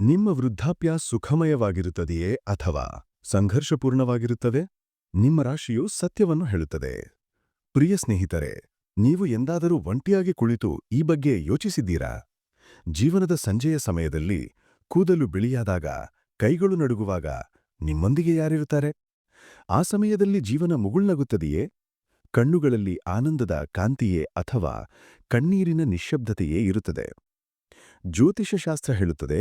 ನಿಮ್ಮ ವೃದ್ಧಾಪ್ಯ ಸುಖಮಯವಾಗಿರುತ್ತದೆಯೇ ಅಥವಾ ಸಂಘರ್ಷಪೂರ್ಣವಾಗಿರುತ್ತದೆ ನಿಮ್ಮ ರಾಶಿಯು ಸತ್ಯವನ್ನು ಹೇಳುತ್ತದೆ. ಪ್ರಿಯ ಸ್ನೇಹಿತರೆ, ನೀವು ಎಂದಾದರೂ ಒಂಟಿಯಾಗಿ ಕುಳಿತು ಈ ಬಗ್ಗೆ ಯೋಚಿಸಿದ್ದೀರಾ? ಜೀವನದ ಸಂಜೆಯ ಸಮಯದಲ್ಲಿ ಕೂದಲು ಬಿಳಿಯಾದಾಗ, ಕೈಗಳು ನಡುಗುವಾಗ ನಿಮ್ಮೊಂದಿಗೆ ಯಾರಿರುತ್ತಾರೆ? ಆ ಸಮಯದಲ್ಲಿ ಜೀವನ ಮುಗುಳ್ನಗುತ್ತದೆಯೇ? ಕಣ್ಣುಗಳಲ್ಲಿ ಆನಂದದ ಕಾಂತಿಯೇ ಅಥವಾ ಕಣ್ಣೀರಿನ ನಿಶ್ಶಬ್ದತೆಯೇ ಇರುತ್ತದೆ? ಜ್ಯೋತಿಷಶಾಸ್ತ್ರ ಹೇಳುತ್ತದೆ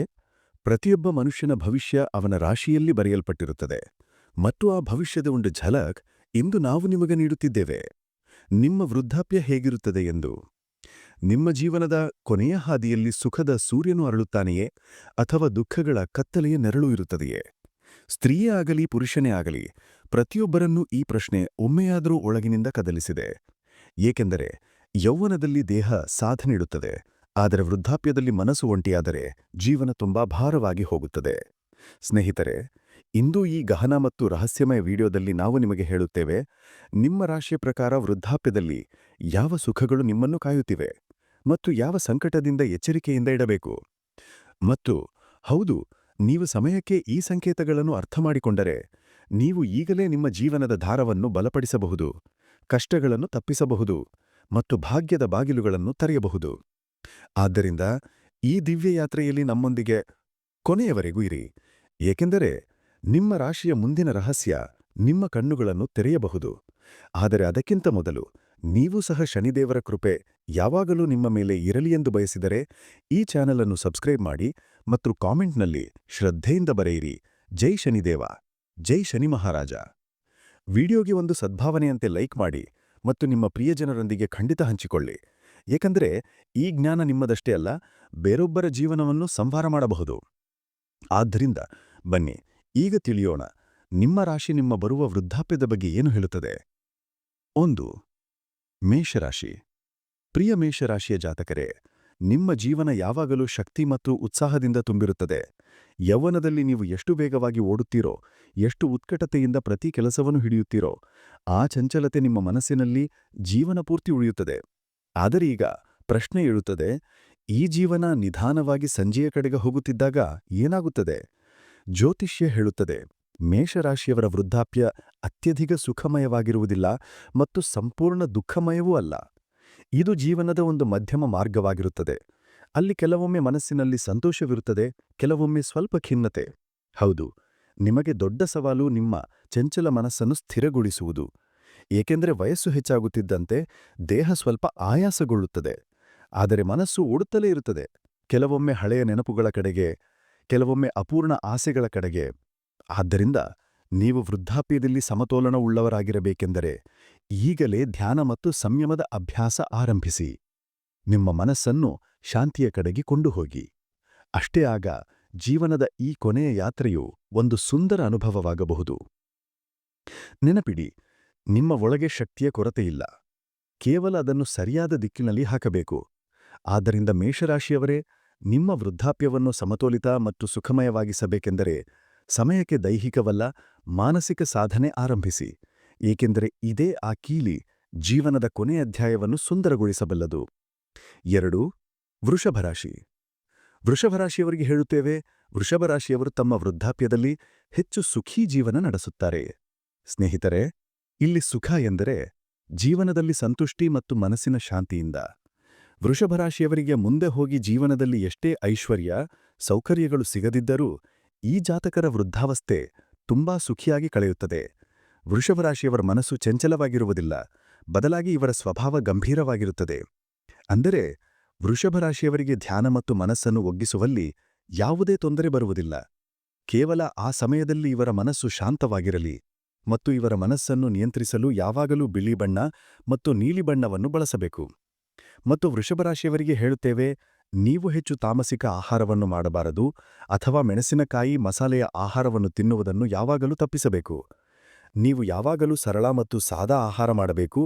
ಪ್ರತಿಯೊಬ್ಬ ಮನುಷ್ಯನ ಭವಿಷ್ಯ ಅವನ ರಾಶಿಯಲ್ಲಿ ಬರೆಯಲ್ಪಟ್ಟಿರುತ್ತದೆ. ಮತ್ತು ಆ ಭವಿಷ್ಯದ ಒಂದು ಝಲಕ್ ಇಂದು ನಾವು ನಿಮಗೆ ನೀಡುತ್ತಿದ್ದೇವೆ. ನಿಮ್ಮ ವೃದ್ಧಾಪ್ಯ ಹೇಗಿರುತ್ತದೆ ಎಂದು? ನಿಮ್ಮ ಜೀವನದ ಕೊನೆಯ ಹಾದಿಯಲ್ಲಿ ಸುಖದ ಸೂರ್ಯನು ಅರಳುತ್ತಾನೆಯೇ? ಅಥವಾ ದುಃಖಗಳ ಕತ್ತಲೆಯ ನೆರಳು ಇರುತ್ತದೆಯೇ? ಸ್ತ್ರೀಯೇ ಆಗಲಿ, ಪುರುಷನೇ ಆಗಲಿ, ಪ್ರತಿಯೊಬ್ಬರನ್ನೂ ಈ ಪ್ರಶ್ನೆ ಒಮ್ಮೆಯಾದರೂ ಒಳಗಿನಿಂದ ಕದಲಿಸಿದೆ. ಏಕೆಂದರೆ ಯೌವನದಲ್ಲಿ ದೇಹ ಸಾಧನೆ ನೀಡುತ್ತದೆ ಆದರೆ ವೃದ್ಧಾಪ್ಯದಲ್ಲಿ ಮನಸ್ಸು ಒಂಟಿಯಾದರೆ ಜೀವನ ತುಂಬಾ ಭಾರವಾಗಿ ಹೋಗುತ್ತದೆ. ಸ್ನೇಹಿತರೆ, ಇಂದು ಈ ಗಹನ ಮತ್ತು ರಹಸ್ಯಮಯ ವಿಡಿಯೋದಲ್ಲಿ ನಾವು ನಿಮಗೆ ಹೇಳುತ್ತೇವೆ, ನಿಮ್ಮ ರಾಶಿಯ ಪ್ರಕಾರ ವೃದ್ಧಾಪ್ಯದಲ್ಲಿ ಯಾವ ಸುಖಗಳು ನಿಮ್ಮನ್ನು ಕಾಯುತ್ತಿವೆ ಮತ್ತು ಯಾವ ಸಂಕಟದಿಂದ ಎಚ್ಚರಿಕೆಯಿಂದ ಇಡಬೇಕು? ಮತ್ತು ಹೌದು, ನೀವು ಸಮಯಕ್ಕೆ ಈ ಸಂಕೇತಗಳನ್ನು ಅರ್ಥಮಾಡಿಕೊಂಡರೆ ನೀವು ಈಗಲೇ ನಿಮ್ಮ ಜೀವನದ ದಾರವನ್ನು ಬಲಪಡಿಸಬಹುದು, ಕಷ್ಟಗಳನ್ನು ತಪ್ಪಿಸಬಹುದು ಮತ್ತು ಭಾಗ್ಯದ ಬಾಗಿಲುಗಳನ್ನು ತೆರೆಯಬಹುದು. ಆದ್ದರಿಂದ ಈ ದಿವ್ಯ ಯಾತ್ರೆಯಲ್ಲಿ ನಮ್ಮೊಂದಿಗೆ ಕೊನೆಯವರೆಗೂ ಇರಿ. ಏಕೆಂದರೆ ನಿಮ್ಮ ರಾಶಿಯ ಮುಂದಿನ ರಹಸ್ಯ ನಿಮ್ಮ ಕಣ್ಣುಗಳನ್ನು ತೆರೆಯಬಹುದು. ಆದರೆ ಅದಕ್ಕಿಂತ ಮೊದಲು ನೀವು ಸಹ ಶನಿದೇವರ ಕೃಪೆ ಯಾವಾಗಲೂ ನಿಮ್ಮ ಮೇಲೆ ಇರಲಿ ಎಂದು ಬಯಸಿದರೆ ಈ ಚಾನೆಲ್ ಅನ್ನು ಸಬ್ಸ್ಕ್ರೈಬ್ ಮಾಡಿ ಮತ್ತು ಕಾಮೆಂಟ್ನಲ್ಲಿ ಶ್ರದ್ಧೆಯಿಂದ ಬರೆಯಿರಿ, ಜೈ ಶನಿದೇವ, ಜೈ ಶನಿ ಮಹಾರಾಜ ವಿಡಿಯೋಗೆ ಒಂದು ಸದ್ಭಾವನೆಯಂತೆ ಲೈಕ್ ಮಾಡಿ ಮತ್ತು ನಿಮ್ಮ ಪ್ರಿಯಜನರೊಂದಿಗೆ ಖಂಡಿತ ಹಂಚಿಕೊಳ್ಳಿ. ಏಕೆಂದರೆ ಈ ಜ್ಞಾನ ನಿಮ್ಮದಷ್ಟೇ ಅಲ್ಲ, ಬೇರೊಬ್ಬರ ಜೀವನವನ್ನು ಸಂಹಾರ ಮಾಡಬಹುದು. ಆದ್ದರಿಂದ ಬನ್ನಿ, ಈಗ ತಿಳಿಯೋಣ, ನಿಮ್ಮ ರಾಶಿ ನಿಮ್ಮ ಬರುವ ವೃದ್ಧಾಪ್ಯದ ಬಗ್ಗೆ ಏನು ಹೇಳುತ್ತದೆ? ಒಂದು, ಮೇಷರಾಶಿ. ಪ್ರಿಯ ಮೇಷರಾಶಿಯ ಜಾತಕರೇ, ನಿಮ್ಮ ಜೀವನ ಯಾವಾಗಲೂ ಶಕ್ತಿ ಮತ್ತು ಉತ್ಸಾಹದಿಂದ ತುಂಬಿರುತ್ತದೆ. ಯೌವನದಲ್ಲಿ ನೀವು ಎಷ್ಟು ವೇಗವಾಗಿ ಓಡುತ್ತೀರೋ, ಎಷ್ಟು ಉತ್ಕಟತೆಯಿಂದ ಪ್ರತಿ ಕೆಲಸವನ್ನು ಹಿಡಿಯುತ್ತೀರೋ, ಆ ಚಂಚಲತೆ ನಿಮ್ಮ ಮನಸ್ಸಿನಲ್ಲಿ ಜೀವನ ಪೂರ್ತಿ ಉಳಿಯುತ್ತದೆ. ಆದರೆ ಈಗ ಪ್ರಶ್ನೆ ಇರುತ್ತದೆ ಈ ಜೀವನ ನಿಧಾನವಾಗಿ ಸಂಜೆಯ ಕಡೆಗೆ ಹೋಗುತ್ತಿದ್ದಾಗ ಏನಾಗುತ್ತದೆ? ಜ್ಯೋತಿಷ್ಯ ಹೇಳುತ್ತದೆ, ಮೇಷರಾಶಿಯವರ ವೃದ್ಧಾಪ್ಯ ಅತ್ಯಧಿಕ ಸುಖಮಯವಾಗಿರುವುದಿಲ್ಲ ಮತ್ತು ಸಂಪೂರ್ಣ ದುಃಖಮಯವೂ ಅಲ್ಲ. ಇದು ಜೀವನದ ಒಂದು ಮಧ್ಯಮ ಮಾರ್ಗವಾಗಿರುತ್ತದೆ. ಅಲ್ಲಿ ಕೆಲವೊಮ್ಮೆ ಮನಸ್ಸಿನಲ್ಲಿ ಸಂತೋಷವಿರುತ್ತದೆ, ಕೆಲವೊಮ್ಮೆ ಸ್ವಲ್ಪ ಖಿನ್ನತೆ. ಹೌದು, ನಿಮಗೆ ದೊಡ್ಡ ಸವಾಲು ನಿಮ್ಮ ಚಂಚಲ ಮನಸ್ಸನ್ನು ಸ್ಥಿರಗೊಳಿಸುವುದು. ಏಕೆಂದರೆ ವಯಸ್ಸು ಹೆಚ್ಚಾಗುತ್ತಿದ್ದಂತೆ ದೇಹ ಸ್ವಲ್ಪ ಆಯಾಸಗೊಳ್ಳುತ್ತದೆ. ಆದರೆ ಮನಸ್ಸು ಓಡುತ್ತಲೇ ಇರುತ್ತದೆ. ಕೆಲವೊಮ್ಮೆ ಹಳೆಯ ನೆನಪುಗಳ ಕಡೆಗೆ, ಕೆಲವೊಮ್ಮೆ ಅಪೂರ್ಣ ಆಸೆಗಳ ಕಡೆಗೆ. ಆದ್ದರಿಂದ ನೀವು ವೃದ್ಧಾಪ್ಯದಲ್ಲಿ ಸಮತೋಲನವುಳ್ಳವರಾಗಿರಬೇಕೆಂದರೆ ಈಗಲೇ ಧ್ಯಾನ ಮತ್ತು ಸಂಯಮದ ಅಭ್ಯಾಸ ಆರಂಭಿಸಿ. ನಿಮ್ಮ ಮನಸ್ಸನ್ನು ಶಾಂತಿಯ ಕಡೆಗೆ ಕೊಂಡು ಹೋಗಿ ಅಷ್ಟೇ ಆಗ ಜೀವನದ ಈ ಕೊನೆಯ ಯಾತ್ರೆಯು ಒಂದು ಸುಂದರ ಅನುಭವವಾಗಬಹುದು. ನೆನಪಿಡಿ ನಿಮ್ಮ ಒಳಗೆ ಶಕ್ತಿಯ ಕೊರತೆಯಿಲ್ಲ ಕೇವಲ ಅದನ್ನು ಸರಿಯಾದ ದಿಕ್ಕಿನಲ್ಲಿ ಹಾಕಬೇಕು. ಆದ್ದರಿಂದ ಮೇಷರಾಶಿಯವರೇ, ನಿಮ್ಮ ವೃದ್ಧಾಪ್ಯವನ್ನು ಸಮತೋಲಿತ ಮತ್ತು ಸುಖಮಯವಾಗಿಸಬೇಕೆಂದರೆ ಸಮಯಕ್ಕೆ ದೈಹಿಕವಲ್ಲ, ಮಾನಸಿಕ ಸಾಧನೆ ಆರಂಭಿಸಿ. ಏಕೆಂದರೆ ಇದೇ ಆ ಕೀಲಿ ಜೀವನದ ಕೊನೆಯ ಅಧ್ಯಾಯವನ್ನು ಸುಂದರಗೊಳಿಸಬಲ್ಲದು. ಎರಡು ವೃಷಭರಾಶಿ ವೃಷಭರಾಶಿಯವರಿಗೆ ಹೇಳುತ್ತೇವೆ ವೃಷಭರಾಶಿಯವರು ತಮ್ಮ ವೃದ್ಧಾಪ್ಯದಲ್ಲಿ ಹೆಚ್ಚು ಸುಖೀ ಜೀವನ ನಡೆಸುತ್ತಾರೆ. ಸ್ನೇಹಿತರೆ ಇಲ್ಲಿ ಸುಖ ಎಂದರೆ ಜೀವನದಲ್ಲಿ ಸಂತುಷ್ಟಿ ಮತ್ತು ಮನಸ್ಸಿನ ಶಾಂತಿಯಿಂದ. ವೃಷಭರಾಶಿಯವರಿಗೆ ಮುಂದೆ ಹೋಗಿ ಜೀವನದಲ್ಲಿ ಎಷ್ಟೇ ಐಶ್ವರ್ಯ, ಸೌಕರ್ಯಗಳು ಸಿಗದಿದ್ದರೂ ಈ ಜಾತಕರ ವೃದ್ಧಾವಸ್ಥೆ ತುಂಬಾ ಸುಖಿಯಾಗಿ ಕಳೆಯುತ್ತದೆ. ವೃಷಭರಾಶಿಯವರ ಮನಸ್ಸು ಚಂಚಲವಾಗಿರುವುದಿಲ್ಲ, ಬದಲಾಗಿ ಇವರ ಸ್ವಭಾವ ಗಂಭೀರವಾಗಿರುತ್ತದೆ. ಅಂದರೆ ವೃಷಭರಾಶಿಯವರಿಗೆ ಧ್ಯಾನ ಮತ್ತು ಮನಸ್ಸನ್ನು ಒಗ್ಗಿಸುವಲ್ಲಿ ಯಾವುದೇ ತೊಂದರೆ ಬರುವುದಿಲ್ಲ. ಕೇವಲ ಆ ಸಮಯದಲ್ಲಿ ಇವರ ಮನಸ್ಸು ಶಾಂತವಾಗಿರಲಿ. ಮತ್ತು ಇವರ ಮನಸ್ಸನ್ನು ನಿಯಂತ್ರಿಸಲು ಯಾವಾಗಲೂ ಬಿಳಿ ಬಣ್ಣ ಮತ್ತು ನೀಲಿ ಬಣ್ಣವನ್ನು ಬಳಸಬೇಕು. ಮತ್ತು ವೃಷಭರಾಶಿಯವರಿಗೆ ಹೇಳುತ್ತೇವೆ, ನೀವು ಹೆಚ್ಚು ತಾಮಸಿಕ ಆಹಾರವನ್ನು ಮಾಡಬಾರದು ಅಥವಾ ಮೆಣಸಿನಕಾಯಿ ಮಸಾಲೆಯ ಆಹಾರವನ್ನು ತಿನ್ನುವುದನ್ನು ಯಾವಾಗಲೂ ತಪ್ಪಿಸಬೇಕು. ನೀವು ಯಾವಾಗಲೂ ಸರಳ ಮತ್ತು ಸಾದಾ ಆಹಾರ ಮಾಡಬೇಕು,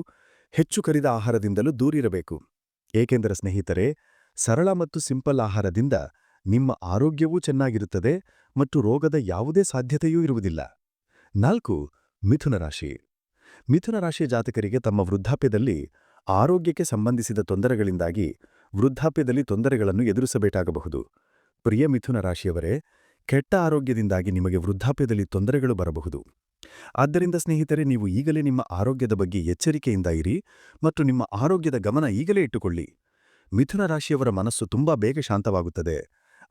ಹೆಚ್ಚು ಕರಿದ ಆಹಾರದಿಂದಲೂ ದೂರಿರಬೇಕು. ಏಕೆಂದರೆ ಸ್ನೇಹಿತರೆ, ಸರಳ ಮತ್ತು ಸಿಂಪಲ್ ಆಹಾರದಿಂದ ನಿಮ್ಮ ಆರೋಗ್ಯವೂ ಚೆನ್ನಾಗಿರುತ್ತದೆ ಮತ್ತು ರೋಗದ ಯಾವುದೇ ಸಾಧ್ಯತೆಯೂ ಇರುವುದಿಲ್ಲ. ನಾಲ್ಕು ಮಿಥುನ ರಾಶಿ. ಮಿಥುನ ರಾಶಿಯ ಜಾತಕರಿಗೆ ತಮ್ಮ ವೃದ್ಧಾಪ್ಯದಲ್ಲಿ ಆರೋಗ್ಯಕ್ಕೆ ಸಂಬಂಧಿಸಿದ ತೊಂದರೆಗಳಿಂದಾಗಿ ವೃದ್ಧಾಪ್ಯದಲ್ಲಿ ತೊಂದರೆಗಳನ್ನು ಎದುರಿಸಬೇಕಾಗಬಹುದು. ಪ್ರಿಯ ಮಿಥುನ ರಾಶಿಯವರೇ, ಕೆಟ್ಟ ಆರೋಗ್ಯದಿಂದಾಗಿ ನಿಮಗೆ ವೃದ್ಧಾಪ್ಯದಲ್ಲಿ ತೊಂದರೆಗಳು ಬರಬಹುದು. ಆದ್ದರಿಂದ ಸ್ನೇಹಿತರೆ, ನೀವು ಈಗಲೇ ನಿಮ್ಮ ಆರೋಗ್ಯದ ಬಗ್ಗೆ ಎಚ್ಚರಿಕೆಯಿಂದ ಇರಿ ಮತ್ತು ನಿಮ್ಮ ಆರೋಗ್ಯದ ಗಮನ ಈಗಲೇ ಇಟ್ಟುಕೊಳ್ಳಿ. ಮಿಥುನ ರಾಶಿಯವರ ಮನಸ್ಸು ತುಂಬಾ ಬೇಗ ಶಾಂತವಾಗುತ್ತದೆ.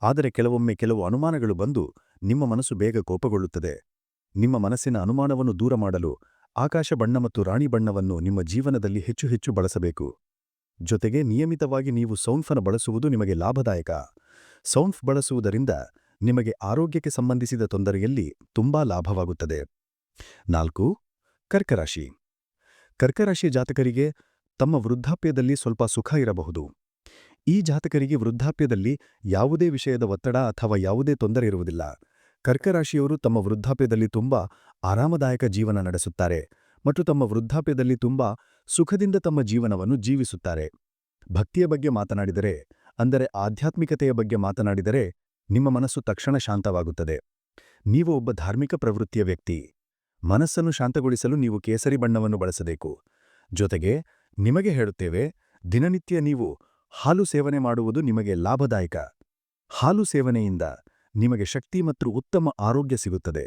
ಆದರೆ ಕೆಲವೊಮ್ಮೆ ಕೆಲವು ಅನುಮಾನಗಳು ಬಂದು ನಿಮ್ಮ ಮನಸ್ಸು ಬೇಗ ಕೋಪಗೊಳ್ಳುತ್ತದೆ. ನಿಮ್ಮ ಮನಸ್ಸಿನ ಅನುಮಾನವನ್ನು ದೂರ ಮಾಡಲು ಆಕಾಶ ಬಣ್ಣ ಮತ್ತು ರಾಣಿ ಬಣ್ಣವನ್ನು ನಿಮ್ಮ ಜೀವನದಲ್ಲಿ ಹೆಚ್ಚು ಹೆಚ್ಚು ಬಳಸಬೇಕು. ಜೊತೆಗೆ ನಿಯಮಿತವಾಗಿ ನೀವು ಸೌಂಫನ ಬಳಸುವುದು ನಿಮಗೆ ಲಾಭದಾಯಕ. ಸೌಂಫ್ ಬಳಸುವುದರಿಂದ ನಿಮಗೆ ಆರೋಗ್ಯಕ್ಕೆ ಸಂಬಂಧಿಸಿದ ತೊಂದರೆಯಲ್ಲಿ ತುಂಬಾ ಲಾಭವಾಗುತ್ತದೆ. ನಾಲ್ಕು, ಕರ್ಕರಾಶಿ. ಕರ್ಕರಾಶಿ ಜಾತಕರಿಗೆ ತಮ್ಮ ವೃದ್ಧಾಪ್ಯದಲ್ಲಿ ಸ್ವಲ್ಪ ಸುಖ ಇರಬಹುದು. ಈ ಜಾತಕರಿಗೆ ವೃದ್ಧಾಪ್ಯದಲ್ಲಿ ಯಾವುದೇ ವಿಷಯದ ಒತ್ತಡ ಅಥವಾ ಯಾವುದೇ ತೊಂದರೆ ಇರುವುದಿಲ್ಲ. ಕರ್ಕರಾಶಿಯವರು ತಮ್ಮ ವೃದ್ಧಾಪ್ಯದಲ್ಲಿ ತುಂಬಾ ಆರಾಮದಾಯಕ ಜೀವನ ನಡೆಸುತ್ತಾರೆ ಮತ್ತು ತಮ್ಮ ವೃದ್ಧಾಪ್ಯದಲ್ಲಿ ತುಂಬಾ ಸುಖದಿಂದ ತಮ್ಮ ಜೀವನವನ್ನು ಜೀವಿಸುತ್ತಾರೆ. ಭಕ್ತಿಯ ಬಗ್ಗೆ ಮಾತನಾಡಿದರೆ, ಅಂದರೆ ಆಧ್ಯಾತ್ಮಿಕತೆಯ ಬಗ್ಗೆ ಮಾತನಾಡಿದರೆ, ನಿಮ್ಮ ಮನಸ್ಸು ತಕ್ಷಣ ಶಾಂತವಾಗುತ್ತದೆ. ನೀವು ಒಬ್ಬ ಧಾರ್ಮಿಕ ಪ್ರವೃತ್ತಿಯ ವ್ಯಕ್ತಿ. ಮನಸ್ಸನ್ನು ಶಾಂತಗೊಳಿಸಲು ನೀವು ಕೇಸರಿ ಬಣ್ಣವನ್ನು ಬಳಸಬೇಕು. ಜೊತೆಗೆ, ನಿಮಗೆ ಹೇಳುತ್ತೇವೆ, ದಿನನಿತ್ಯ ನೀವು ಹಾಲು ಸೇವನೆ ಮಾಡುವುದು ನಿಮಗೆ ಲಾಭದಾಯಕ. ಹಾಲು ಸೇವನೆಯಿಂದ ನಿಮಗೆ ಶಕ್ತಿ ಮತ್ತು ಉತ್ತಮ ಆರೋಗ್ಯ ಸಿಗುತ್ತದೆ.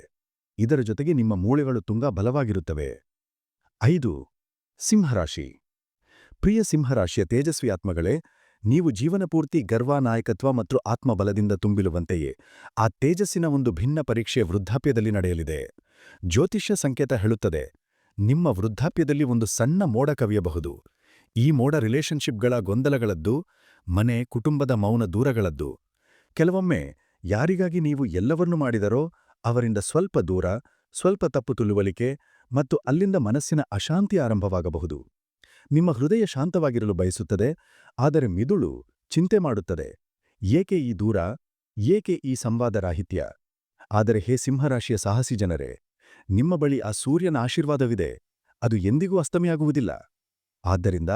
ಇದರ ಜೊತೆಗೆ ನಿಮ್ಮ ಮೂಳೆಗಳು ತುಂಬಾ ಬಲವಾಗಿರುತ್ತವೆ. ಐದು, ಸಿಂಹರಾಶಿ. ಪ್ರಿಯ ಸಿಂಹರಾಶಿಯ ತೇಜಸ್ವಿ ಆತ್ಮಗಳೇ, ನೀವು ಜೀವನಪೂರ್ತಿ ಗರ್ವ ನಾಯಕತ್ವ ಮತ್ತು ಆತ್ಮಬಲದಿಂದ ತುಂಬಿರುವಂತೆಯೇ, ಆ ತೇಜಸ್ಸಿನ ಒಂದು ಭಿನ್ನ ಪರೀಕ್ಷೆ ವೃದ್ಧಾಪ್ಯದಲ್ಲಿ ನಡೆಯಲಿದೆ. ಜ್ಯೋತಿಷ್ಯ ಸಂಕೇತ ಹೇಳುತ್ತದೆ, ನಿಮ್ಮ ವೃದ್ಧಾಪ್ಯದಲ್ಲಿ ಒಂದು ಸಣ್ಣ ಮೋಡ ಕವಿಯಬಹುದು. ಈ ಮೋಡ ರಿಲೇಷನ್ಶಿಪ್ಗಳ ಗೊಂದಲಗಳದ್ದು, ಮನೆ, ಕುಟುಂಬದ ಮೌನ ದೂರಗಳದ್ದು. ಕೆಲವೊಮ್ಮೆ ಯಾರಿಗಾಗಿ ನೀವು ಎಲ್ಲವನ್ನೂ ಮಾಡಿದರೋ ಅವರಿಂದ ಸ್ವಲ್ಪ ದೂರ, ಸ್ವಲ್ಪ ತಪ್ಪು ತುಳುವಳಿಕೆ ಮತ್ತು ಅಲ್ಲಿಂದ ಮನಸ್ಸಿನ ಅಶಾಂತಿ ಆರಂಭವಾಗಬಹುದು. ನಿಮ್ಮ ಹೃದಯ ಶಾಂತವಾಗಿರಲು ಬಯಸುತ್ತದೆ, ಆದರೆ ಮಿದುಳು ಚಿಂತೆ ಮಾಡುತ್ತದೆ. ಏಕೆ ಈ ದೂರ? ಏಕೆ ಈ ಸಂವಾದ ರಾಹಿತ್ಯ? ಆದರೆ ಹೇ ಸಿಂಹರಾಶಿಯ ಸಾಹಸಿ ಜನರೇ, ನಿಮ್ಮ ಬಳಿ ಆ ಸೂರ್ಯನ ಆಶೀರ್ವಾದವಿದೆ, ಅದು ಎಂದಿಗೂ ಅಸ್ತಮಿಯಾಗುವುದಿಲ್ಲ. ಆದ್ದರಿಂದ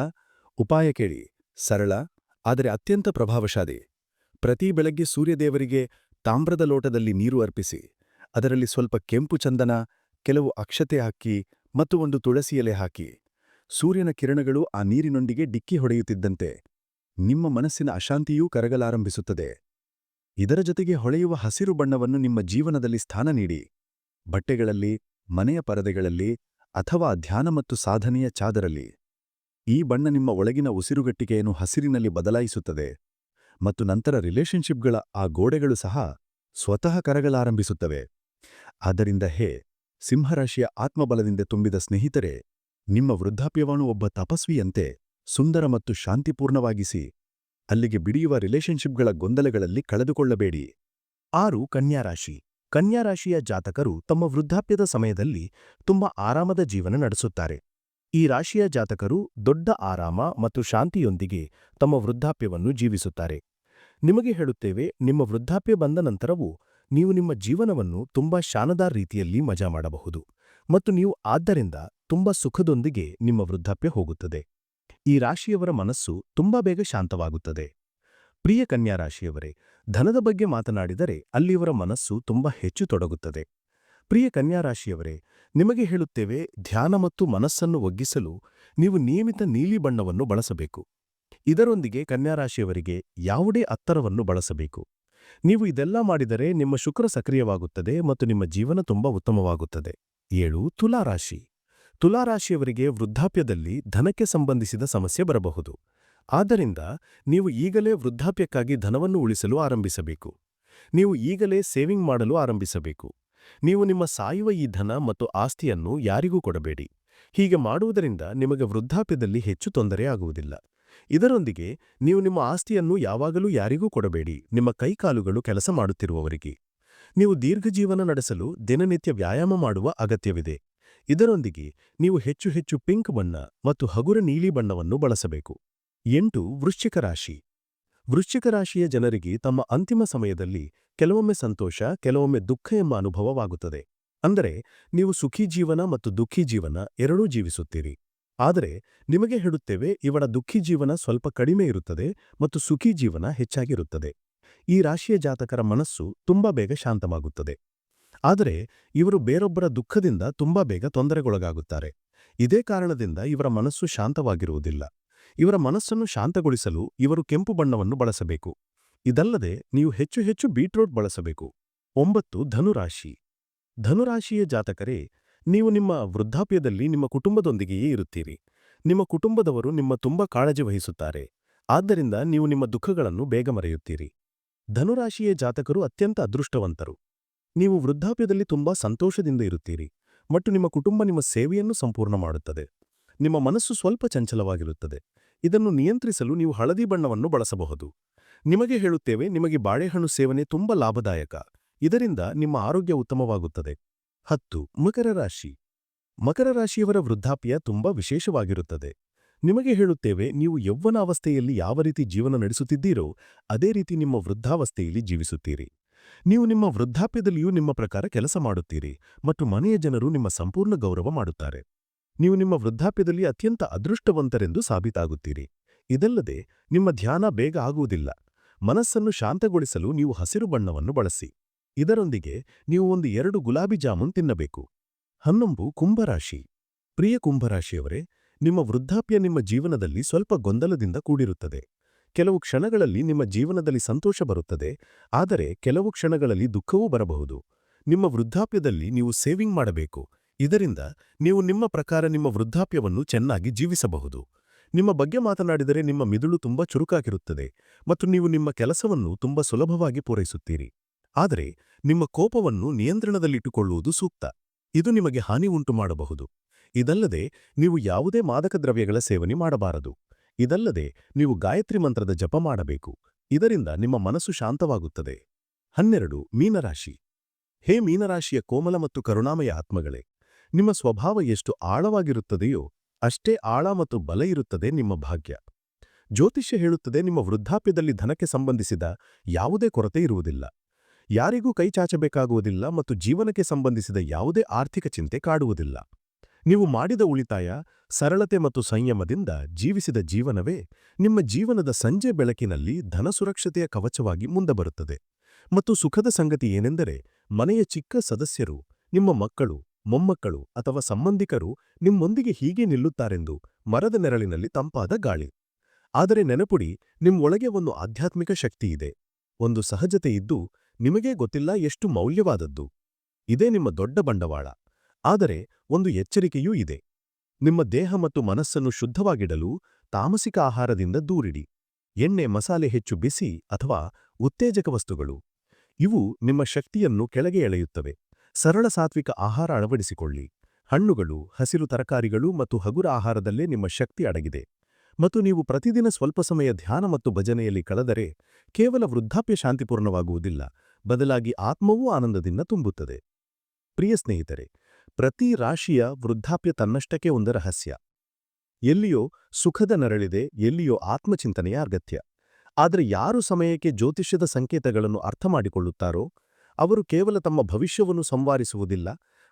ಉಪಾಯ ಕೇಳಿ, ಸರಳ, ಆದರೆ ಅತ್ಯಂತ ಪ್ರಭಾವಶಾಲಿ. ಪ್ರತಿ ಬೆಳಗ್ಗೆ ಸೂರ್ಯದೇವರಿಗೆ ತಾಮ್ರದ ಲೋಟದಲ್ಲಿ ನೀರು ಅರ್ಪಿಸಿ, ಅದರಲ್ಲಿ ಸ್ವಲ್ಪ ಕೆಂಪು ಚಂದನ, ಕೆಲವು ಅಕ್ಷತೆ ಹಾಕಿ ಮತ್ತು ಒಂದು ತುಳಸಿ ಎಲೆ ಹಾಕಿ. ಸೂರ್ಯನ ಕಿರಣಗಳು ಆ ನೀರಿನೊಂದಿಗೆ ಡಿಕ್ಕಿ ಹೊಡೆಯುತ್ತಿದ್ದಂತೆ ನಿಮ್ಮ ಮನಸ್ಸಿನ ಅಶಾಂತಿಯೂ ಕರಗಲಾರಂಭಿಸುತ್ತದೆ. ಇದರ ಜೊತೆಗೆ ಹೊಳೆಯುವ ಹಸಿರು ಬಣ್ಣವನ್ನು ನಿಮ್ಮ ಜೀವನದಲ್ಲಿ ಸ್ಥಾನ ನೀಡಿ. ಬಟ್ಟೆಗಳಲ್ಲಿ, ಮನೆಯ ಪರದೆಗಳಲ್ಲಿ ಅಥವಾ ಧ್ಯಾನ ಮತ್ತು ಸಾಧನೆಯ ಚಾದರಲ್ಲಿ. ಈ ಬಣ್ಣ ನಿಮ್ಮ ಒಳಗಿನ ಉಸಿರುಗಟ್ಟಿಗೆಯನ್ನು ಹಸಿರಿನಲ್ಲಿ ಬದಲಾಯಿಸುತ್ತದೆ. ಮತ್ತು ನಂತರ ರಿಲೇಶನ್ಶಿಪ್ಗಳ ಆ ಗೋಡೆಗಳು ಸಹ ಸ್ವತಃ ಕರಗಲಾರಂಭಿಸುತ್ತವೆ. ಆದ್ದರಿಂದ ಹೇ, ಸಿಂಹರಾಶಿಯ ಆತ್ಮಬಲದಿಂದ ತುಂಬಿದ ಸ್ನೇಹಿತರೆ, ನಿಮ್ಮ ವೃದ್ಧಾಪ್ಯವನ್ನು ಒಬ್ಬ ತಪಸ್ವಿಯಂತೆ ಸುಂದರ ಮತ್ತು ಶಾಂತಿಪೂರ್ಣವಾಗಿಸಿ, ಅಲ್ಲಿಗೆ ಬಿಡಿಯುವ ರಿಲೇಶನ್ಶಿಪ್ಗಳ ಗೊಂದಲಗಳಲ್ಲಿ ಕಳೆದುಕೊಳ್ಳಬೇಡಿ. ಆರು, ಕನ್ಯಾರಾಶಿ. ಕನ್ಯಾರಾಶಿಯ ಜಾತಕರು ತಮ್ಮ ವೃದ್ಧಾಪ್ಯದ ಸಮಯದಲ್ಲಿ ತುಂಬಾ ಆರಾಮದ ಜೀವನ ನಡೆಸುತ್ತಾರೆ. ಈ ರಾಶಿಯ ಜಾತಕರು ದೊಡ್ಡ ಆರಾಮ ಮತ್ತು ಶಾಂತಿಯೊಂದಿಗೆ ತಮ್ಮ ವೃದ್ಧಾಪ್ಯವನ್ನು ಜೀವಿಸುತ್ತಾರೆ. ನಿಮಗೆ ಹೇಳುತ್ತೇವೆ, ನಿಮ್ಮ ವೃದ್ಧಾಪ್ಯ ಬಂದ ನಂತರವೂ ನೀವು ನಿಮ್ಮ ಜೀವನವನ್ನು ತುಂಬಾ ಶಾನದಾರ್ ರೀತಿಯಲ್ಲಿ ಮಜಾ ಮಾಡಬಹುದು ಮತ್ತು ನೀವು ಆದ್ದರಿಂದ ತುಂಬಾ ಸುಖದೊಂದಿಗೆ ನಿಮ್ಮ ವೃದ್ಧಾಪ್ಯ ಹೋಗುತ್ತದೆ. ಈ ರಾಶಿಯವರ ಮನಸ್ಸು ತುಂಬಾ ಬೇಗ ಶಾಂತವಾಗುತ್ತದೆ. ಪ್ರಿಯ ಕನ್ಯಾ ರಾಶಿಯವರೇ, ಧನದ ಬಗ್ಗೆ ಮಾತನಾಡಿದರೆ ಅಲ್ಲಿಯವರ ಮನಸ್ಸು ತುಂಬಾ ಹೆಚ್ಚು ತೊಡಗುತ್ತದೆ. ಪ್ರಿಯ ಕನ್ಯಾರಾಶಿಯವರೇ, ನಿಮಗೆ ಹೇಳುತ್ತೇವೆ, ಧ್ಯಾನ ಮತ್ತು ಮನಸ್ಸನ್ನು ಒಗ್ಗಿಸಲು ನೀವು ನಿಯಮಿತ ನೀಲಿ ಬಣ್ಣವನ್ನು ಬಳಸಬೇಕು. ಇದರೊಂದಿಗೆ ಕನ್ಯಾರಾಶಿಯವರಿಗೆ ಯಾವುದೇ ಅತ್ತರವನ್ನು ಬಳಸಬೇಕು. ನೀವು ಇದೆಲ್ಲ ಮಾಡಿದರೆ ನಿಮ್ಮ ಶುಕ್ರ ಸಕ್ರಿಯವಾಗುತ್ತದೆ ಮತ್ತು ನಿಮ್ಮ ಜೀವನ ತುಂಬಾ ಉತ್ತಮವಾಗುತ್ತದೆ. ಏಳು, ತುಲಾರಾಶಿ. ತುಲಾರಾಶಿಯವರಿಗೆ ವೃದ್ಧಾಪ್ಯದಲ್ಲಿ ಧನಕ್ಕೆ ಸಂಬಂಧಿಸಿದ ಸಮಸ್ಯೆ ಬರಬಹುದು. ಆದ್ದರಿಂದ ನೀವು ಈಗಲೇ ವೃದ್ಧಾಪ್ಯಕ್ಕಾಗಿ ಧನವನ್ನು ಉಳಿಸಲು ಆರಂಭಿಸಬೇಕು. ನೀವು ಈಗಲೇ ಸೇವಿಂಗ್ ಮಾಡಲು ಆರಂಭಿಸಬೇಕು. ನೀವು ನಿಮ್ಮ ಸಾಯುವ ಈ ಧನ ಮತ್ತು ಆಸ್ತಿಯನ್ನು ಯಾರಿಗೂ ಕೊಡಬೇಡಿ. ಹೀಗೆ ಮಾಡುವುದರಿಂದ ನಿಮಗೆ ವೃದ್ಧಾಪ್ಯದಲ್ಲಿ ಹೆಚ್ಚು ತೊಂದರೆ ಆಗುವುದಿಲ್ಲ. ಇದರೊಂದಿಗೆ ನೀವು ನಿಮ್ಮ ಆಸ್ತಿಯನ್ನು ಯಾವಾಗಲೂ ಯಾರಿಗೂ ಕೊಡಬೇಡಿ. ನಿಮ್ಮ ಕೈಕಾಲುಗಳು ಕೆಲಸ ಮಾಡುತ್ತಿರುವವರಿಗೆ. ನೀವು ದೀರ್ಘಜೀವನ ನಡೆಸಲು ದಿನನಿತ್ಯ ವ್ಯಾಯಾಮ ಮಾಡುವ ಅಗತ್ಯವಿದೆ. ಇದರೊಂದಿಗೆ ನೀವು ಹೆಚ್ಚು ಹೆಚ್ಚು ಪಿಂಕ್ ಬಣ್ಣ ಮತ್ತು ಹಗುರ ನೀಲಿ ಬಣ್ಣವನ್ನು ಬಳಸಬೇಕು. ಎಂಟು ವೃಶ್ಚಿಕ ರಾಶಿ. ವೃಶ್ಚಿಕ ರಾಶಿಯ ಜನರಿಗೆ ತಮ್ಮ ಅಂತಿಮ ಸಮಯದಲ್ಲಿ ಕೆಲವೊಮ್ಮೆ ಸಂತೋಷ, ಕೆಲವೊಮ್ಮೆ ದುಃಖ ಎಂಬ ಅನುಭವವಾಗುತ್ತದೆ. ಅಂದರೆ, ನೀವು ಸುಖಿ ಜೀವನ ಮತ್ತು ದುಃಖಿ ಜೀವನ ಎರಡೂ ಜೀವಿಸುತ್ತೀರಿ. ಆದರೆ, ನಿಮಗೆ ಹೇಳುತ್ತೇವೆ, ಇವಳ ದುಃಖಿ ಜೀವನ ಸ್ವಲ್ಪ ಕಡಿಮೆ ಇರುತ್ತದೆ ಮತ್ತು ಸುಖಿ ಜೀವನ ಹೆಚ್ಚಾಗಿರುತ್ತದೆ. ಈ ರಾಶಿಯ ಜಾತಕರ ಮನಸ್ಸು ತುಂಬಾ ಬೇಗ ಶಾಂತವಾಗುತ್ತದೆ. ಆದರೆ, ಇವರು ಬೇರೊಬ್ಬರ ದುಃಖದಿಂದ ತುಂಬಾ ಬೇಗ ತೊಂದರೆಗೊಳಗಾಗುತ್ತಾರೆ. ಇದೇ ಕಾರಣದಿಂದ ಇವರ ಮನಸ್ಸು ಶಾಂತವಾಗಿರುವುದಿಲ್ಲ. ಇವರ ಮನಸ್ಸನ್ನು ಶಾಂತಗೊಳಿಸಲು ಇವರು ಕೆಂಪು ಬಣ್ಣವನ್ನು ಬಳಸಬೇಕು. ಇದಲ್ಲದೆ ನೀವು ಹೆಚ್ಚು ಹೆಚ್ಚು ಬೀಟ್ರೂಟ್ ಬಳಸಬೇಕು. ಒಂಬತ್ತು, ಧನುರಾಶಿ. ಧನುರಾಶಿಯ ಜಾತಕರೇ, ನೀವು ನಿಮ್ಮ ವೃದ್ಧಾಪ್ಯದಲ್ಲಿ ನಿಮ್ಮ ಕುಟುಂಬದೊಂದಿಗೆಯೇ ಇರುತ್ತೀರಿ. ನಿಮ್ಮ ಕುಟುಂಬದವರು ನಿಮ್ಮ ತುಂಬ ಕಾಳಜಿ ವಹಿಸುತ್ತಾರೆ. ಆದ್ದರಿಂದ ನೀವು ನಿಮ್ಮ ದುಃಖಗಳನ್ನು ಬೇಗ ಮರೆಯುತ್ತೀರಿ. ಧನುರಾಶಿಯ ಜಾತಕರು ಅತ್ಯಂತ ಅದೃಷ್ಟವಂತರು. ನೀವು ವೃದ್ಧಾಪ್ಯದಲ್ಲಿ ತುಂಬಾ ಸಂತೋಷದಿಂದ ಇರುತ್ತೀರಿ. ಮತ್ತು ನಿಮ್ಮ ಕುಟುಂಬ ನಿಮ್ಮ ಸೇವೆಯನ್ನು ಸಂಪೂರ್ಣ ಮಾಡುತ್ತದೆ. ನಿಮ್ಮ ಮನಸ್ಸು ಸ್ವಲ್ಪ ಚಂಚಲವಾಗಿರುತ್ತದೆ. ಇದನ್ನು ನಿಯಂತ್ರಿಸಲು ನೀವು ಹಳದಿ ಬಣ್ಣವನ್ನು ಬಳಸಬಹುದು. ನಿಮಗೆ ಹೇಳುತ್ತೇವೆ, ನಿಮಗೆ ಬಾಳೆಹಣ್ಣು ಸೇವನೆ ತುಂಬ ಲಾಭದಾಯಕ. ಇದರಿಂದ ನಿಮ್ಮ ಆರೋಗ್ಯ ಉತ್ತಮವಾಗುತ್ತದೆ. ಹತ್ತು, ಮಕರ ರಾಶಿ. ಮಕರ ರಾಶಿಯವರ ವೃದ್ಧಾಪ್ಯ ತುಂಬಾ ವಿಶೇಷವಾಗಿರುತ್ತದೆ. ನಿಮಗೆ ಹೇಳುತ್ತೇವೆ, ನೀವು ಯೌವನಾವಸ್ಥೆಯಲ್ಲಿ ಯಾವ ರೀತಿ ಜೀವನ ನಡೆಸುತ್ತಿದ್ದೀರೋ, ಅದೇ ರೀತಿ ನಿಮ್ಮ ವೃದ್ಧಾವಸ್ಥೆಯಲ್ಲಿ ಜೀವಿಸುತ್ತೀರಿ. ನೀವು ನಿಮ್ಮ ವೃದ್ಧಾಪ್ಯದಲ್ಲಿಯೂ ನಿಮ್ಮ ಪ್ರಕಾರ ಕೆಲಸ ಮಾಡುತ್ತೀರಿ, ಮತ್ತು ಮನೆಯ ಜನರು ನಿಮ್ಮ ಸಂಪೂರ್ಣ ಗೌರವ ಮಾಡುತ್ತಾರೆ. ನೀವು ನಿಮ್ಮ ವೃದ್ಧಾಪ್ಯದಲ್ಲಿ ಅತ್ಯಂತ ಅದೃಷ್ಟವಂತರೆಂದು ಸಾಬೀತಾಗುತ್ತೀರಿ. ಇದಲ್ಲದೆ, ನಿಮ್ಮ ಧ್ಯಾನ ಬೇಗ ಆಗುವುದಿಲ್ಲ. ಮನಸ್ಸನ್ನು ಶಾಂತಗೊಳಿಸಲು ನೀವು ಹಸಿರು ಬಣ್ಣವನ್ನು ಬಳಸಿ. ಇದರೊಂದಿಗೆ ನೀವು ಒಂದು ಎರಡು ಗುಲಾಬಿ ಜಾಮೂನ್ ತಿನ್ನಬೇಕು. ಹನ್ನೊಂದು ಕುಂಭರಾಶಿ. ಪ್ರಿಯ ಕುಂಭರಾಶಿಯವರೇ, ನಿಮ್ಮ ವೃದ್ಧಾಪ್ಯ ನಿಮ್ಮ ಜೀವನದಲ್ಲಿ ಸ್ವಲ್ಪ ಗೊಂದಲದಿಂದ ಕೂಡಿರುತ್ತದೆ. ಕೆಲವು ಕ್ಷಣಗಳಲ್ಲಿ ನಿಮ್ಮ ಜೀವನದಲ್ಲಿ ಸಂತೋಷ ಬರುತ್ತದೆ, ಆದರೆ ಕೆಲವು ಕ್ಷಣಗಳಲ್ಲಿ ದುಃಖವೂ ಬರಬಹುದು. ನಿಮ್ಮ ವೃದ್ಧಾಪ್ಯದಲ್ಲಿ ನೀವು ಸೇವಿಂಗ್ ಮಾಡಬೇಕು. ಇದರಿಂದ ನೀವು ನಿಮ್ಮ ಪ್ರಕಾರ ನಿಮ್ಮ ವೃದ್ಧಾಪ್ಯವನ್ನು ಚೆನ್ನಾಗಿ ಜೀವಿಸಬಹುದು. ನಿಮ್ಮ ಬಗ್ಗೆ ಮಾತನಾಡಿದರೆ ನಿಮ್ಮ ಮಿದುಳು ತುಂಬಾ ಚುರುಕಾಗಿರುತ್ತದೆ ಮತ್ತು ನೀವು ನಿಮ್ಮ ಕೆಲಸವನ್ನು ತುಂಬಾ ಸುಲಭವಾಗಿ ಪೂರೈಸುತ್ತೀರಿ. ಆದರೆ ನಿಮ್ಮ ಕೋಪವನ್ನು ನಿಯಂತ್ರಣದಲ್ಲಿಟ್ಟುಕೊಳ್ಳುವುದು ಸೂಕ್ತ. ಇದು ನಿಮಗೆ ಹಾನಿ ಉಂಟು ಮಾಡಬಹುದು. ಇದಲ್ಲದೆ ನೀವು ಯಾವುದೇ ಮಾದಕ ದ್ರವ್ಯಗಳ ಸೇವನೆ ಮಾಡಬಾರದು. ಇದಲ್ಲದೆ ನೀವು ಗಾಯತ್ರಿ ಮಂತ್ರದ ಜಪ ಮಾಡಬೇಕು. ಇದರಿಂದ ನಿಮ್ಮ ಮನಸ್ಸು ಶಾಂತವಾಗುತ್ತದೆ. ಹನ್ನೆರಡು ಮೀನರಾಶಿ. ಹೇ ಮೀನರಾಶಿಯ ಕೋಮಲ ಮತ್ತು ಕರುಣಾಮಯ ಆತ್ಮಗಳೇ! ನಿಮ್ಮ ಸ್ವಭಾವ ಎಷ್ಟು ಆಳವಾಗಿರುತ್ತದೆಯೋ ಅಷ್ಟೇ ಆಳ ಮತ್ತು ಬಲ ಇರುತ್ತದೆ ನಿಮ್ಮ ಭಾಗ್ಯ. ಜ್ಯೋತಿಷ್ಯ ಹೇಳುತ್ತದೆ ನಿಮ್ಮ ವೃದ್ಧಾಪ್ಯದಲ್ಲಿ ಧನಕ್ಕೆ ಸಂಬಂಧಿಸಿದ ಯಾವುದೇ ಕೊರತೆ ಇರುವುದಿಲ್ಲ. ಯಾರಿಗೂ ಕೈಚಾಚಬೇಕಾಗುವುದಿಲ್ಲ ಮತ್ತು ಜೀವನಕ್ಕೆ ಸಂಬಂಧಿಸಿದ ಯಾವುದೇ ಆರ್ಥಿಕ ಚಿಂತೆ ಕಾಡುವುದಿಲ್ಲ. ನೀವು ಮಾಡಿದ ಉಳಿತಾಯ, ಸರಳತೆ ಮತ್ತು ಸಂಯಮದಿಂದ ಜೀವಿಸಿದ ಜೀವನವೇ ನಿಮ್ಮ ಜೀವನದ ಸಂಜೆ ಬೆಳಕಿನಲ್ಲಿ ಧನ ಸುರಕ್ಷತೆಯ ಕವಚವಾಗಿ ಮುಂದೆ ಬರುತ್ತದೆ. ಮತ್ತು ಸುಖದ ಸಂಗತಿ ಏನೆಂದರೆ ಮನೆಯ ಚಿಕ್ಕ ಸದಸ್ಯರು, ನಿಮ್ಮ ಮಕ್ಕಳು ಮೊಮ್ಮಕ್ಕಳು ಅಥವಾ ಸಂಬಂಧಿಕರು ನಿಮ್ಮೊಂದಿಗೆ ಹೀಗೆ ನಿಲ್ಲುತ್ತಾರೆಂದು ಮರದ ನೆರಳಿನಲ್ಲಿ ತಂಪಾದ ಗಾಳಿ. ಆದರೆ ನೆನಪುಡಿ ನಿಮ್ಮೊಳಗೆ ಒಂದು ಆಧ್ಯಾತ್ಮಿಕ ಶಕ್ತಿಯಿದೆ. ಒಂದು ಸಹಜತೆ ಇದ್ದು ನಿಮಗೇ ಗೊತ್ತಿಲ್ಲ ಎಷ್ಟು ಮೌಲ್ಯವಾದದ್ದು. ಇದೇ ನಿಮ್ಮ ದೊಡ್ಡ ಬಂಡವಾಳ. ಆದರೆ ಒಂದು ಎಚ್ಚರಿಕೆಯೂ ಇದೆ. ನಿಮ್ಮ ದೇಹ ಮತ್ತು ಮನಸ್ಸನ್ನು ಶುದ್ಧವಾಗಿಡಲು ತಾಮಸಿಕ ಆಹಾರದಿಂದ ದೂರಿಡಿ. ಎಣ್ಣೆ, ಮಸಾಲೆ ಹೆಚ್ಚು ಬಿಸಿ ಅಥವಾ ಉತ್ತೇಜಕ ವಸ್ತುಗಳು. ಇವು ನಿಮ್ಮ ಶಕ್ತಿಯನ್ನು ಕೆಳಗೆ ಎಳೆಯುತ್ತವೆ. ಸರಳ ಸಾತ್ವಿಕ ಆಹಾರ ಅಳವಡಿಸಿಕೊಳ್ಳಿ. ಹಣ್ಣುಗಳು, ಹಸಿರು ತರಕಾರಿಗಳು ಮತ್ತು ಹಗುರ ಆಹಾರದಲ್ಲೇ ನಿಮ್ಮ ಶಕ್ತಿ ಅಡಗಿದೆ. ಮತ್ತು ನೀವು ಪ್ರತಿದಿನ ಸ್ವಲ್ಪ ಸಮಯ ಧ್ಯಾನ ಮತ್ತು ಭಜನೆಯಲ್ಲಿ ಕಳೆದರೆ ಕೇವಲ ವೃದ್ಧಾಪ್ಯ ಶಾಂತಿಪೂರ್ಣವಾಗುವುದಿಲ್ಲ. ಬದಲಾಗಿ ಆತ್ಮವೂ ಆನಂದದಿಂದ ತುಂಬುತ್ತದೆ. ಪ್ರಿಯ ಸ್ನೇಹಿತರೆ, ಪ್ರತಿ ರಾಶಿಯ ವೃದ್ಧಾಪ್ಯ ತನ್ನಷ್ಟಕ್ಕೆ ಒಂದು ರಹಸ್ಯ. ಎಲ್ಲಿಯೋ ಸುಖದ ನರಳಿದೆ, ಎಲ್ಲಿಯೋ ಆತ್ಮಚಿಂತನೆಯ ಅಗತ್ಯ. ಆದರೆ ಯಾರು ಸಮಯಕ್ಕೆ ಜ್ಯೋತಿಷ್ಯದ ಸಂಕೇತಗಳನ್ನು ಅರ್ಥ ಮಾಡಿಕೊಳ್ಳುತ್ತಾರೋ ಅವರು ಕೇವಲ ತಮ್ಮ ಭವಿಷ್ಯವನ್ನು ಸಂವಾರಿಸುವುದಿಲ್ಲ,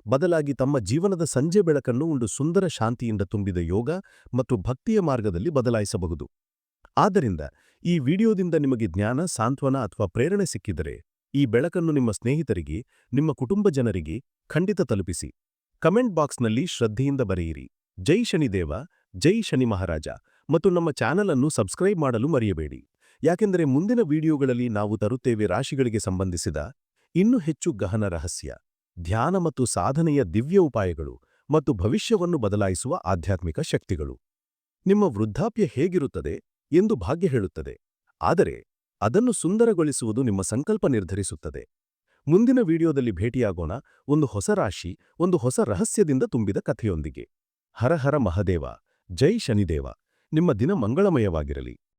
ಬದಲಾಗಿ ತಮ್ಮ ಜೀವನದ ಸಂಜೆ ಬೆಳಕನ್ನು ಒಂದು ಸುಂದರ ಶಾಂತಿಯಿಂದ ತುಂಬಿದ ಯೋಗ ಮತ್ತು ಭಕ್ತಿಯ ಮಾರ್ಗದಲ್ಲಿ ಬದಲಾಯಿಸಬಹುದು. ಆದ್ದರಿಂದ ಈ ವಿಡಿಯೋದಿಂದ ನಿಮಗೆ ಜ್ಞಾನ, ಸಾಂತ್ವನ ಅಥವಾ ಪ್ರೇರಣೆ ಸಿಕ್ಕಿದರೆ ಈ ಬೆಳಕನ್ನು ನಿಮ್ಮ ಸ್ನೇಹಿತರಿಗೆ, ನಿಮ್ಮ ಕುಟುಂಬ ಜನರಿಗೆ ಖಂಡಿತ ತಲುಪಿಸಿ. ಕಮೆಂಟ್ ಬಾಕ್ಸ್ನಲ್ಲಿ ಶ್ರದ್ಧೆಯಿಂದ ಬರೆಯಿರಿ. ಜೈ ಶನಿದೇವ, ಜೈ ಶನಿ ಮಹಾರಾಜ ಮತ್ತು ನಮ್ಮ ಚಾನಲ್ ಅನ್ನು ಸಬ್ಸ್ಕ್ರೈಬ್ ಮಾಡಲು ಮರೆಯಬೇಡಿ. ಯಾಕೆಂದರೆ ಮುಂದಿನ ವಿಡಿಯೋಗಳಲ್ಲಿ ನಾವು ತರುತ್ತೇವೆ ರಾಶಿಗಳಿಗೆ ಸಂಬಂಧಿಸಿದ ಇನ್ನೂ ಹೆಚ್ಚು ಗಹನ ರಹಸ್ಯ, ಧ್ಯಾನ ಮತ್ತು ಸಾಧನೆಯ ದಿವ್ಯ ಉಪಾಯಗಳು ಮತ್ತು ಭವಿಷ್ಯವನ್ನು ಬದಲಾಯಿಸುವ ಆಧ್ಯಾತ್ಮಿಕ ಶಕ್ತಿಗಳು. ನಿಮ್ಮ ವೃದ್ಧಾಪ್ಯ ಹೇಗಿರುತ್ತದೆ ಎಂದು ಭಾಗ್ಯ ಹೇಳುತ್ತದೆ, ಆದರೆ ಅದನ್ನು ಸುಂದರಗೊಳಿಸುವುದು ನಿಮ್ಮ ಸಂಕಲ್ಪ ನಿರ್ಧರಿಸುತ್ತದೆ. ಮುಂದಿನ ವಿಡಿಯೋದಲ್ಲಿ ಭೇಟಿಯಾಗೋಣ ಒಂದು ಹೊಸ ರಾಶಿ, ಒಂದು ಹೊಸ ರಹಸ್ಯದಿಂದ ತುಂಬಿದ ಕಥೆಯೊಂದಿಗೆ. ಹರಹರ ಹರ ಮಹದೇವ, ಜೈ ಶನಿದೇವ, ನಿಮ್ಮ ದಿನ ಮಂಗಳಮಯವಾಗಿರಲಿ.